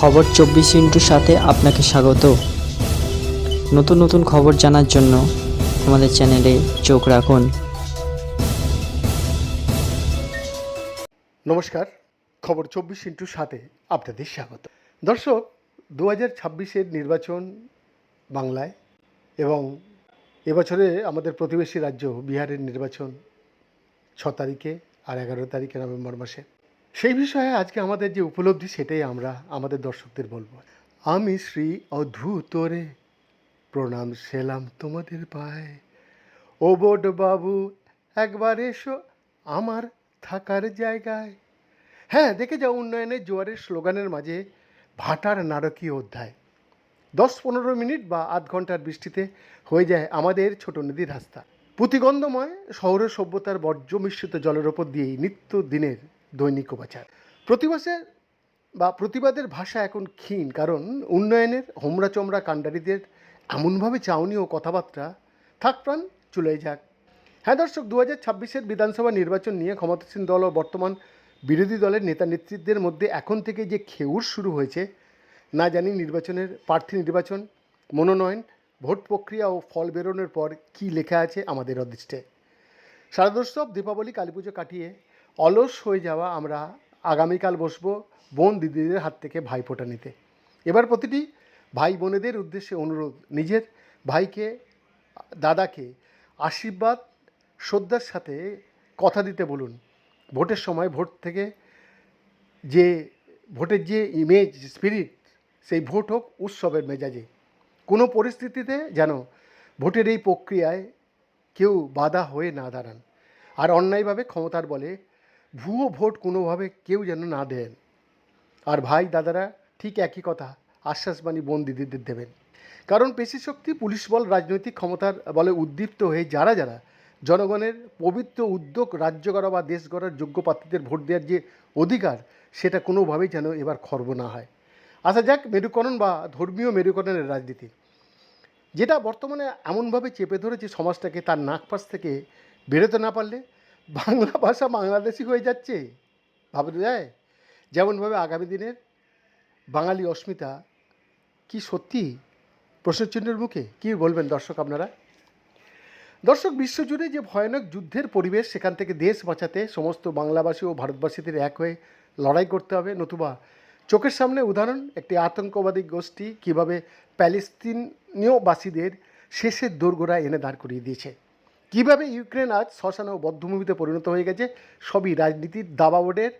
খবর চব্বিশ ইন্টুর সাথে আপনাকে স্বাগত। নতুন নতুন খবর জানার জন্য আমাদের চ্যানেলে চোখ রাখুন। নমস্কার, খবর চব্বিশ ইন্টু সাথে আপনাদের স্বাগত। দর্শক দু হাজার ছাব্বিশের নির্বাচন বাংলায় এবং এবছরে আমাদের প্রতিবেশী রাজ্য বিহারের নির্বাচন ছ তারিখে আর এগারো তারিখে নভেম্বর মাসে। সেই বিষয়ে আজকে আমাদের যে উপলব্ধি, সেটাই আমরা আমাদের দর্শকদের বলব। আমি শ্রী অধূতরে প্রণাম সেলাম তোমাদের পায়। ও বোট বাবু একবার এসো আমার থাকার জায়গায়। হ্যাঁ দেখে যাও উন্নয়নের জোয়ারের স্লোগানের মাঝে ভাটার নারকীয় অধ্যায়। দশ পনেরো মিনিট বা আধ ঘণ্টার বৃষ্টিতে হয়ে যায় আমাদের ছোট নদীর রাস্তা। প্রতিগন্ধময় শহরের সভ্যতার বর্জ্য মিশ্রিত জলের ওপর দিয়েই নিত্য দিনের দৈনিক উপাচার প্রতিবাসের বা প্রতিবাদের ভাষা এখন ক্ষীণ, কারণ উন্নয়নের হোমরা চমড়া কাণ্ডারিদের এমনভাবে চাউনি ও কথাবার্তা থাক প্রাণ চলে যাক। হ্যাঁ দর্শক দু হাজার ছাব্বিশের বিধানসভা নির্বাচন নিয়ে ক্ষমতাসীন দল ও বর্তমান বিরোধী দলের নেতা নেতৃত্বের মধ্যে এখন থেকে যে খেউর শুরু হয়েছে, না জানি নির্বাচনের প্রার্থী নির্বাচন, মনোনয়ন, ভোট প্রক্রিয়া ও ফল বেরোনোর পর কী লেখা আছে আমাদের অদৃষ্টে। শারদোৎসব দীপাবলি কালী পুজো কাটিয়ে অলস হয়ে যাওয়া আমরা আগামীকাল বসবো বোন দিদিদের হাত থেকে ভাইফোঁটা নিতে। এবার প্রতিটি ভাই বোনেদের উদ্দেশ্যে অনুরোধ, নিজের ভাইকে, দাদাকে আশীর্বাদ, শ্রদ্ধার সাথে কথা দিতে বলুন। ভোটের সময় ভোট থেকে যে, ভোটের যে ইমেজ স্পিরিট সেই ভোট হোক উৎসবের মেজাজে। কোনো পরিস্থিতিতে যেন ভোটের এই প্রক্রিয়ায় কেউ বাধা হয়ে না দাঁড়ান। আর অন্যায়ভাবে ক্ষমতার বলে ভুয়ো ভোট কোনোভাবে কেউ যেন না দেন। আর ভাই, দাদারা ঠিক একই কথা, আশ্বাসবাণী বোন দিদিদের দেবেন। কারণ পেশি শক্তি, পুলিশ বল, রাজনৈতিক ক্ষমতার বলে উদ্দীপ্ত হয়ে যারা যারা জনগণের পবিত্র উদ্যোগ, রাজ্য করা বা দেশ গড়ার যোগ্য প্রার্থীদের ভোট দেওয়ার যে অধিকার, সেটা কোনোভাবেই যেন এবার খর্ব না হয়। আসা যাক মেরুকরণ বা ধর্মীয় মেরুকরণের রাজনীতি। যেটা বর্তমানে এমনভাবে চেপে ধরেছে সমাজটাকে তার নাকপাশ থেকে বেরোতে না পারলে বাংলা ভাষা বাংলাদেশি হয়ে যাচ্ছে? ভাবতে যায়? যেমনভাবে আগামী দিনের বাঙালি অস্মিতা, কি সত্যি প্রশ্নচিহ্নের মুখে? কি বলবেন দর্শক আপনারা? দর্শক, বিশ্বজুড়ে যে ভয়ানক যুদ্ধের পরিবেশ, সেখান থেকে দেশ বাঁচাতে সমস্ত বাংলাভাষী ও ভারতবাসীদের এক হয়ে লড়াই করতে হবে। নতুবা চোখের সামনে উদাহরণ, একটি আতঙ্কবাদী গোষ্ঠী কীভাবে প্যালেস্তিনীয়বাসীদের শেষের দোরগোড়া এনে দাঁড় করিয়ে দিয়েছে। কীভাবে ইউক্রেন আজ শ্মশান ও বদ্ধভূমিতে পরিণত হয়ে গেছে, সবই রাজনীতির দাবা বোর্ডের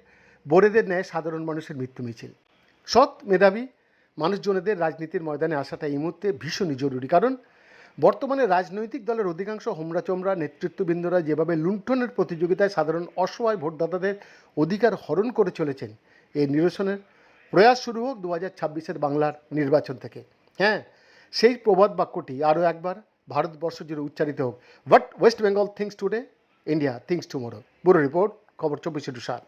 বোর্ডেদের ন্যায় সাধারণ মানুষের মৃত্যু মিছিল। সৎ মেধাবী মানুষজনেদের রাজনীতির ময়দানে আসাটা এই মুহূর্তে ভীষণই জরুরি। কারণ বর্তমানে রাজনৈতিক দলের অধিকাংশ হোমরা চোমরা নেতৃত্ববৃন্দরা যেভাবে লুণ্ঠনের প্রতিযোগিতায় সাধারণ অসহায় ভোটদাতাদের অধিকার হরণ করে চলেছেন, এই নিরসনের প্রয়াস শুরু হোক দু হাজার বাংলার নির্বাচন থেকে। হ্যাঁ সেই প্রবাদ বাক্যটি আরও একবার ভারতবর্ষ জুড়ে উচ্চারিত হোক। But West Bengal thinks today India thinks tomorrow bureau report খবর চব্বিশে টু সাত।